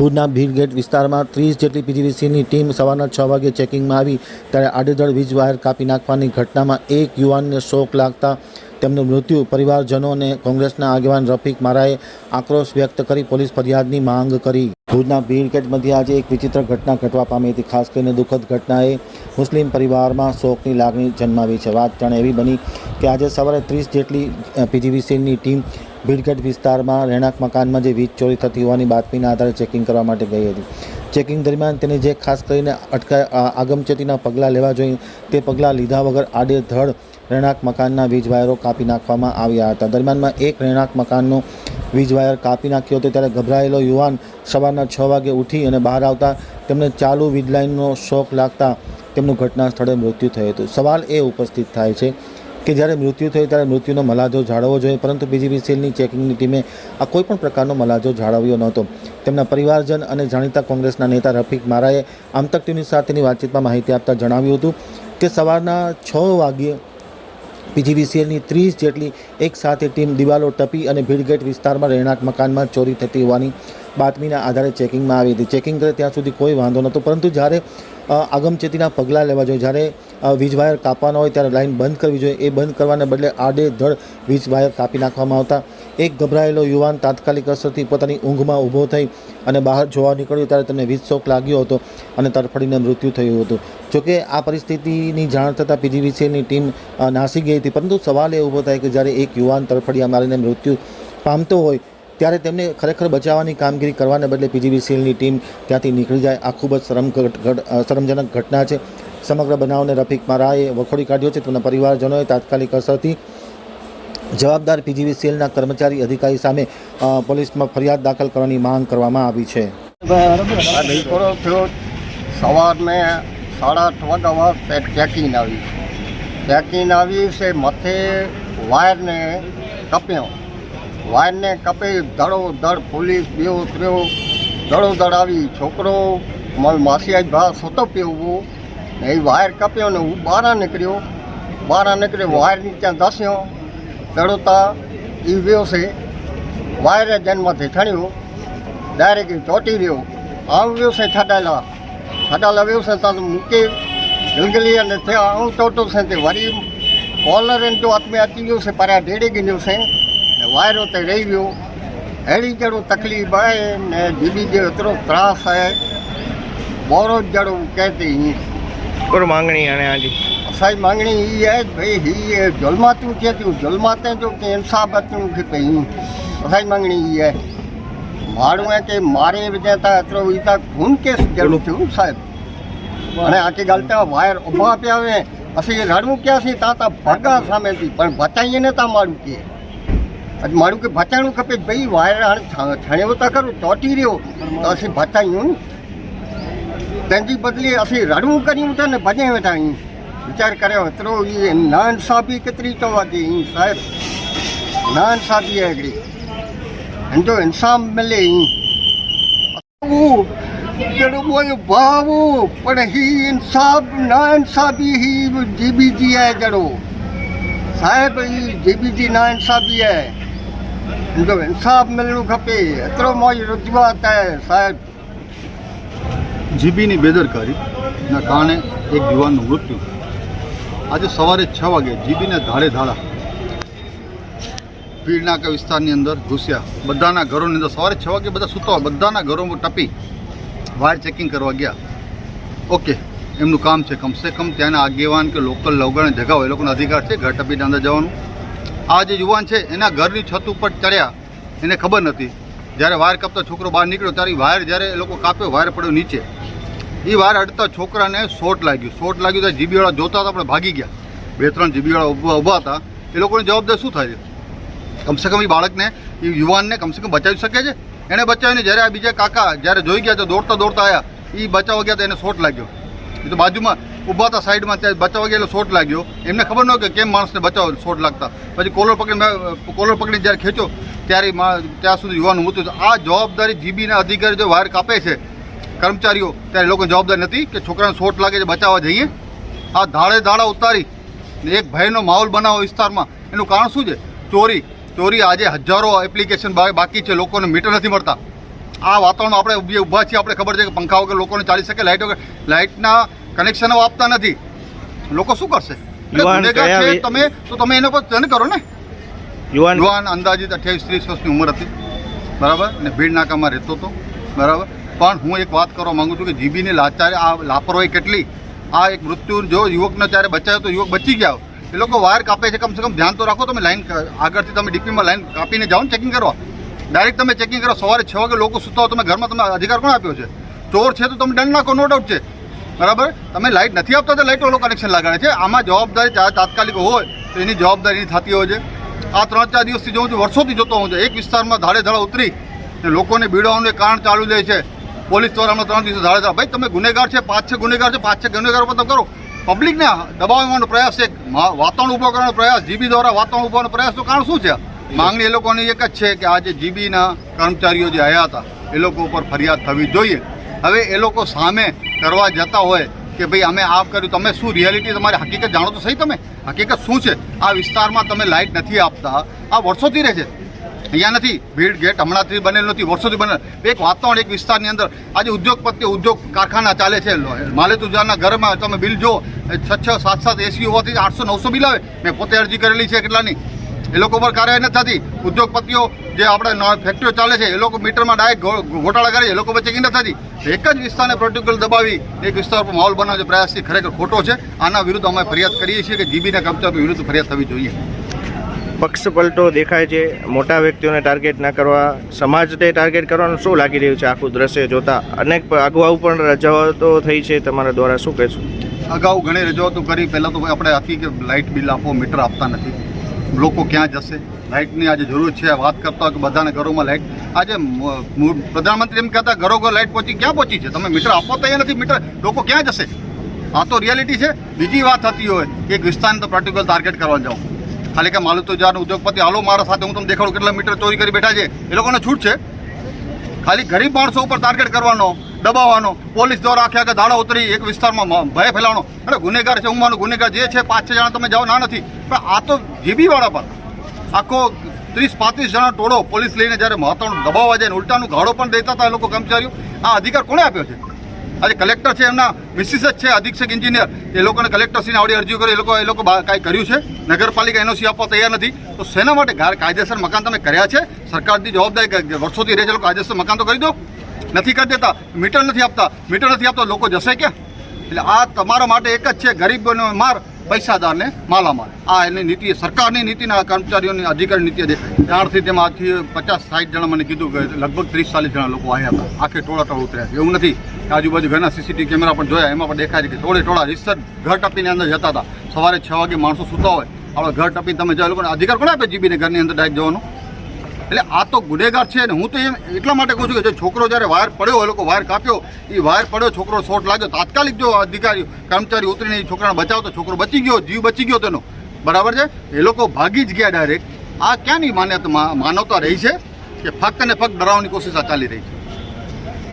ભુજના ભીડગેટ વિસ્તારમાં ત્રીસ જેટલી પીજીવીસીની ટીમ સવારના છ વાગે ચેકિંગમાં આવી. ત્યારે આડેધડ વીજ વાયર કાપી નાખવાની ઘટનામાં એક યુવાનને શોક લાગતા તેમનું મૃત્યુ પરિવારજનો અને કોંગ્રેસના આગેવાન રફીક મારાએ આક્રોશ વ્યક્ત કરી પોલીસ ફરિયાદની માંગ કરી. ભુજના ભીડગેટ મધ્યે આજે એક વિચિત્ર ઘટના ઘટવા પામી હતી. ખાસ કરીને દુઃખદ ઘટનાએ મુસ્લિમ પરિવારમાં શોકની લાગણી જન્માવી છે. વાત જાણે એવી બની કે આજે સવારે ત્રીસ જેટલી પીજીવીસીની ટીમ ભીડગઢ વિસ્તારમાં રહેણાંક મકાનમાં જે વીજ ચોરી થતી હોવાની બાતમીના આધારે ચેકિંગ કરવા માટે ગઈ હતી. ચેકિંગ દરમિયાન તેને જે ખાસ કરીને અટકાય આગમચેતીના પગલાં લેવા જોઈએ તે પગલાં લીધા વગર આડેધડ રહેણાંક મકાનના વીજ વાયરો કાપી નાખવામાં આવ્યા હતા. દરમિયાનમાં એક રહેણાંક મકાનનો વીજ વાયર કાપી નાખ્યો હતો. ત્યારે ગભરાયેલો યુવાન સવારના છ વાગે ઉઠી અને બહાર આવતા તેમને ચાલુ વીજ લાઇનનો શોખ લાગતા તેમનું ઘટના સ્થળે મૃત્યુ થયું હતું. સવાલ એ ઉપસ્થિત થાય છે કે જ્યારે મૃત્યુ થયું ત્યારે મૃત્યુનો મલાજો જાળવવો જોઈએ, પરંતુ બીજીવીસીએલની ચેકિંગની ટીમે આ કોઈ પણ પ્રકારનો મલાજો જાળવ્યો નહોતો. તેમના પરિવારજન અને જાણીતા કોંગ્રેસના નેતા રફીક મારાએ આમતક ટીવી સાથેની વાતચીતમાં માહિતી આપતા જણાવ્યું હતું કે સવારના છ વાગ્યે પીજીવીસીએલની ત્રીસ જેટલી એકસાથે ટીમ દિવાલો ટપી અને ભીડગેટ વિસ્તારમાં રહેણાંક મકાનમાં ચોરી થતી હોવાની બાતમીના આધારે ચેકિંગમાં આવી હતી. ચેકિંગ કરે ત્યાં સુધી કોઈ વાંધો નહોતો, પરંતુ જ્યારે આગમચેતીના પગલાં લેવા જોઈએ, જ્યારે વીજવાયર વીજ વાયર કાપવાનો હોય ત્યારે લાઈન બંધ કરવી જોઈએ. એ બંધ કરવાને બદલે આડેધડ વીજ વાયર કાપી નાખવામાં આવતા એક ગભરાયેલો યુવાન તાત્કાલિક અસરથી પોતાની ઊંઘમાં ઊભો થઈ અને બહાર જોવા નીકળ્યો ત્યારે તેને વીજ લાગ્યો હતો અને તડફડીને મૃત્યુ થયું હતું. જોકે આ પરિસ્થિતિની જાણ થતાં પીજીવીસીએલની ટીમ નાસી ગઈ હતી. પરંતુ સવાલ એ ઊભો થાય કે જ્યારે એક યુવાન તડફડિયા મારીને મૃત્યુ પામતો હોય, ત્યારે તેમને ખરેખર બચાવવાની કામગીરી કરવાને બદલે પીજીવીસીએલની ટીમ ત્યાંથી નીકળી જાય. આ ખૂબ જ શરમ શરમજનક ઘટના છે. સમગ્ર બનાવને રફીક મારાએ વખોડી કાઢ્યો છે. તેમના પરિવારજનોએ તાત્કાલિક અસરથી જવાબદાર પીજીવીસીએલના કર્મચારી અધિકારી સામે પોલીસમાં ફરિયાદ દાખલ કરવાની માંગ કરવામાં આવી છે. સવારને સાડા આઠ વાગ્યા તે ચેકિંગ આવી. ચેકિંગ આવી છે, મથે વાયરને કપ્યો. વાયરને કપી દડો દડ પોલીસ બેવ ત્રેવ દડો દડ આવી. છોકરો મારો માસી ભા સૂતો પીવું એ વાયર કપ્યો ને હું બહાર નીકળ્યો. બહાર નીકળ્યો, વાયર નીચે ધસ્યો. વ્યો છે. વાયરે જન્મથી થણ્યું ડાયરેક્ટ ચોટી રહ્યું. આમ વ્યવસાય થડાયેલા થડાયેલા વ્યવસાય તો મૂકી ગલગલી અને થયા આમ ચોટું છે તે વરી કોલર એમ તો આત્મે અતી ગયું છે, પરા ઢેડી ગયું છે. ને વાયરો તે રહી ગયો. હેડી જડું તકલીફ આવે ને દીદી જે એટલો ત્રાસ આવે બોરો જડું કહેતી કરો માંગણી આને આજી? સાહેબ માંગણી એ ભાઈ એ જલમાતું છે તું જલમાતે જો કે ઇન્સાફ હતું કે ભાઈ સાહેબ માંગણી એ મારું એ કે મારે વિજેતા અત્રો વિતા ખૂન કેસ જરૂર છું સાહેબ. અને આખી ગાલતા વાયર ઊભા આપ્યા આવે પછી રડવું ક્યાં છે? તા તા ભગા સામેથી. પણ બચાવીએ ને તા મારું કે. મારું કે બચાણું ખપે ભાઈ વાયર હાણે છણ્યો તો ખરું ચોટી રહ્યો. તો પછી બચાવ્યું पंहिंजी बदिली असीं रड़ूं करियूं त न भॼे वेठा आहियूं वीचार करियो एतिरो इहे नाइंसाफ़ी केतिरी चवांदी ई साहिबु नाइंसाफ़ी आहे हिकिड़ी हिन जो इंसानु मिले ई जहिड़ो भाऊ पर हीउ इंसाफ़ नाइंसाफ़ी हीउ जीबी जी आहे जहिड़ो साहिबु हीउ जीबी जी नाइंसाफ़ी आहे हिन जो इंसाफ़ु मिलणो खपे एतिरो मुंहिंजी रुजवात आहे साहिबु જીબીની બેદરકારીના કારણે એક યુવાનનું મૃત્યુ આજે સવારે છ વાગે જીબીને ધાડે ધાડા પીડનાકા વિસ્તારની અંદર ઘૂસ્યા. બધાના ઘરોની અંદર સવારે છ વાગે બધા સૂતા હોય. બધાના ઘરોમાં ટપી વાયર ચેકિંગ કરવા ગયા. ઓકે, એમનું કામ છે કમસે કમ ત્યાંના આગેવાન કે લોકલ લવગણે જગાવો એ લોકોનો અધિકાર છે, ઘર ટપીને અંદર જવાનું. આ જે યુવાન છે, એના ઘરની છત ઉપર ચડ્યા. એને ખબર નથી. જ્યારે વાયર કાપતા છોકરો બહાર નીકળ્યો, ત્યારે વાયર જ્યારે એ લોકો કાપ્યો, વાયર પડ્યો નીચે. એ વાયર અડતા છોકરાને શોટ લાગ્યું. શોટ લાગ્યું તો જીબીવાળા જોતા હતા આપણે ભાગી ગયા. બે ત્રણ જીબીવાળા ઊભા ઊભા હતા. એ લોકોની જવાબદાર શું થાય છે? કમસે કમ એ બાળકને એ યુવાનને કમસે કમ બચાવી શકે છે? એણે બચાવીને જ્યારે આ બીજા કાકા જ્યારે જોઈ ગયા તો દોડતા દોડતા આવ્યા એ બચાવવા ગયા તો એને શોટ લાગ્યો. એ તો બાજુમાં ઊભા હતા સાઈડમાં, ત્યાં બચાવવા ગયા એટલે શોટ લાગ્યો. એમને ખબર ન કે કેમ માણસને બચાવ શોટ લાગતા. પછી કોલર પકડી કોલર પકડીને જ્યારે ખેંચો ત્યારે ત્યાં સુધી યુવાનું મૃત્યુ આ જવાબદારી જીબીના અધિકારી જો વાયર કાપે છે કર્મચારીઓ ત્યારે લોકો લોકોની જવાબદારી નથી કે છોકરાને શોટ લાગે છે બચાવવા જઈએ. આ ધાડે ધાડા ઉતારી એક ભયનો માહોલ બનાવો વિસ્તારમાં. એનું કારણ શું છે? ચોરી. ચોરી આજે હજારો એપ્લિકેશન બાકી છે લોકોને મીટર નથી મળતા. આ વાતાવરણ આપણે જે ઊભા છીએ આપણે ખબર છે કે પંખા વગર લોકોને ચાલી શકે લાઇટ વગર લાઇટના કનેક્શનો આપતા નથી. લોકો શું કરશે? તમે તો તમે એના પર ધ્યાન કરો ને. યુવાન યુવાન અંદાજિત અઠ્યાવીસ ત્રીસ વર્ષની ઉંમર હતી. બરાબર? ને ભીડ નાકામાં રહેતો હતો. બરાબર? પણ હું એક વાત કરવા માગું છું કે જીબીની લાચારે, આ લાપરવાહી કેટલી? આ એક મૃત્યુ જો યુવકને ત્યારે બચાવ્યો તો યુવક બચી ગયા. એ લોકો વાયર કાપે છે, કમસે કમ ધ્યાન તો રાખો, તમે લાઈન આગળથી તમે ડીપીમાં લાઈન કાપીને જાઓ ને ચેકિંગ કરવા ડાયરેક્ટ તમે ચેકિંગ કરો, સવારે છ વાગે લોકો સૂતા હો તમે ઘરમાં તમે અધિકાર કોણ આપ્યો છે? ચોર છે તો તમે દંડ નાખો નો ડાઉટ છે. બરાબર? તમે લાઇટ નથી આપતા તો લાઇટ ઓલો કનેક્શન લગાડે છે. આમાં જવાબદારી તાત્કાલિક હોય તો એની જવાબદારી થતી હોય છે. આ ત્રણ ચાર દિવસથી જોઉં છું, વર્ષોથી જોતો હોઉં છું. એક વિસ્તારમાં ધાડે ધાડા ઉતરી લોકોને બીડાવાનું કારણ ચાલુ જાય છે. પોલીસ દ્વારા હમણાં ત્રણ દિવસે ધાડે ભાઈ, તમે ગુનેગાર છે, પાંચ છ ગુનેગાર છે, પાંચ છ ગુનેગાર પર તમે કરો. પબ્લિકને દબાવવાનો પ્રયાસ છે. વાતાવરણ ઊભો કરવાનો પ્રયાસ, જીબી દ્વારા વાતાવરણ ઊભાનો તો કારણ શું છે? માંગણી એ લોકોની એક જ છે કે આ જે જીબીના કર્મચારીઓ જે આવ્યા હતા, એ લોકો ઉપર ફરિયાદ થવી જોઈએ. હવે એ લોકો સામે કરવા જતા હોય કે ભાઈ, અમે આ કર્યું, તમે શું રિયાલિટી તમારી હકીકત જાણો તો સહી તમે? હકીકત શું છે? આ વિસ્તારમાં તમે લાઇટ નથી આપતા. આ વર્ષોથી રહે છે. અહીંયા નથી. ભીડ ગેટ હમણાંથી બનેલું નથી, વર્ષોથી બનેલ. એક વાતાવરણ, એક વિસ્તારની અંદર આજે ઉદ્યોગપતિ, ઉદ્યોગ કારખાના ચાલે છે. માલેતુજાના ઘરમાં તમે બિલ જો છ છ, સાત સાત એસી હોવાથી આઠસો, નવસો બિલ આવે. મેં પોતે અરજી કરેલી છે કેટલાની. એ લોકો પર કાર્યવાહી નથી થતી. ઉદ્યોગપતિઓ જે આપણે ફેક્ટરીઓ ચાલે છે, એ લોકો મીટરમાં ડાયરેક્ટ ઘોટાળા કરે છે. એ લોકો પર ચેકિંગ નથી થતી? એક જ વિસ્તારને પ્રોટોકોલ દબાવી, એક વિસ્તાર પર માહોલ બનાવવાનો પ્રયાસ ખરેખર ખોટો છે. આના વિરુદ્ધ અમે ફરિયાદ કરીએ છીએ કે જીબીના કબજા વિરુદ્ધ ફરિયાદ થવી જોઈએ. પક્ષ પલટો દેખાય છે. મોટા વ્યક્તિઓને ટાર્ગેટ ના કરવા, સમાજને ટાર્ગેટ કરવાનું શું લાગી રહ્યું છે આખું દ્રશ્ય જોતા? અનેક અગાઉ પણ રજૂઆતો થઈ છે. તમારા દ્વારા શું કહેશું? અગાઉ ઘણી રજૂઆતો કરી. પહેલાં તો આપણે હતી કે લાઇટ બિલ આપો, મીટર આપતા નથી. લોકો ક્યાં જશે? લાઇટની આજે જરૂર છે. વાત કરતા કે બધાના ઘરોમાં લાઇટ. આજે પ્રધાનમંત્રી એમ કહેતા, ઘરો ઘર લાઇટ પહોંચી, ક્યાં પહોંચી છે? તમે મીટર આપો તો એ નથી, મીટર લોકો ક્યાં જશે? આ તો રિયાલિટી છે. બીજી વાત થતી હોય, એક વિસ્તારને તો પર્ટિક્યુલર ટાર્ગેટ કરવા જાઓ ખાલી કે માલુતો જાર ઉદ્યોગપતિ, હાલો, મારા સાથે હું તમને દેખાડું કેટલા મીટર ચોરી કરી બેઠા છે. એ લોકોને છૂટ છે. ખાલી ગરીબ માણસો ઉપર ટાર્ગેટ કરવાનો, દબાવવાનો, પોલીસ દ્વારા આખે આખે દાડા ઉતરી એક વિસ્તારમાં ભય ફેલાવવાનો. અને ગુનેગાર છે, હું માનું, ગુનેગાર જે છે, પાંચ, છ જણા તમે જાઓ, ના નથી. પણ આ તો જીબીવાળા પર. આખો ત્રીસ, પાંત્રીસ જણા ટોળો પોલીસ લઈને જ્યારે મહત્વનું દબાવવા જાય ઉલટાનું ગાળો પણ દેતા હતા એ લોકો કર્મચારીઓ. આ અધિકાર કોણે આપ્યો છે? આજે કલેક્ટર છે, એમના મિસિસ જ છે, અધિક્ષક, એન્જિનિયર. એ લોકોને કલેક્ટરશ્રીને આવડી અરજી કરી, એ લોકો એ લોકો કાંઈ કર્યું છે? નગરપાલિકા એનઓસી આપવા તૈયાર નથી. તો શેના માટે કાયદેસર મકાન તમે કર્યા છે? સરકારની જવાબદારી વર્ષોથી રહે છે લોકો કાયદેસર મકાન તો કરી દો. નથી કરી દેતા, મીટર નથી આપતા. મીટર નથી આપતા, લોકો જશે ક્યાં? એટલે આ તમારા માટે એક જ છે, ગરીબોને માર. પૈસાદારને માલામાલ આ એની નીતિ સરકારની નીતિના કર્મચારીઓની અધિકારી નીતિ છે. ત્યારથી તેમાં આજથી પચાસ સાઠ જણા મને કીધું કે લગભગ ત્રીસ ચાલીસ જણા લોકો આવ્યા હતા. આખે ટોળા ટોળ ઉતર્યા એવું નથી આજુબાજુ ઘરના સીસીટીવી કેમેરા પણ જોયા, એમાં પણ દેખાય કે ટોળે ટોળા રિસર્ચ ઘર ટપીને અંદર જતા હતા. સવારે છ વાગે માણસો સૂતા હોય. આપણે ઘર ટપીને તમે જાય લોકોને અધિકાર કોને આપે જીબીને ઘરની અંદર ડાયરેક્ટ જવાનો. એટલે આ તો ગુનેગાર છે ને હું તો એમ એટલા માટે કહું છું કે જે છોકરો જ્યારે વાયર પડ્યો, એ લોકો વાયર કાપ્યો, એ વાયર પડ્યો, છોકરો શોટ લાગ્યો, તાત્કાલિક જો અધિકારી કર્મચારી ઉતરીને એ છોકરાને બચાવતો, છોકરો બચી ગયો, જીવ બચી ગયો તેનો. બરાબર છે? એ લોકો ભાગી જ ગયા ડાયરેક્ટ. આ ક્યાંની માન્યતા માનવતા રહી છે કે ફક્ત ને ફક્ત ડરાવવાની કોશિશ ચાલી રહી છે?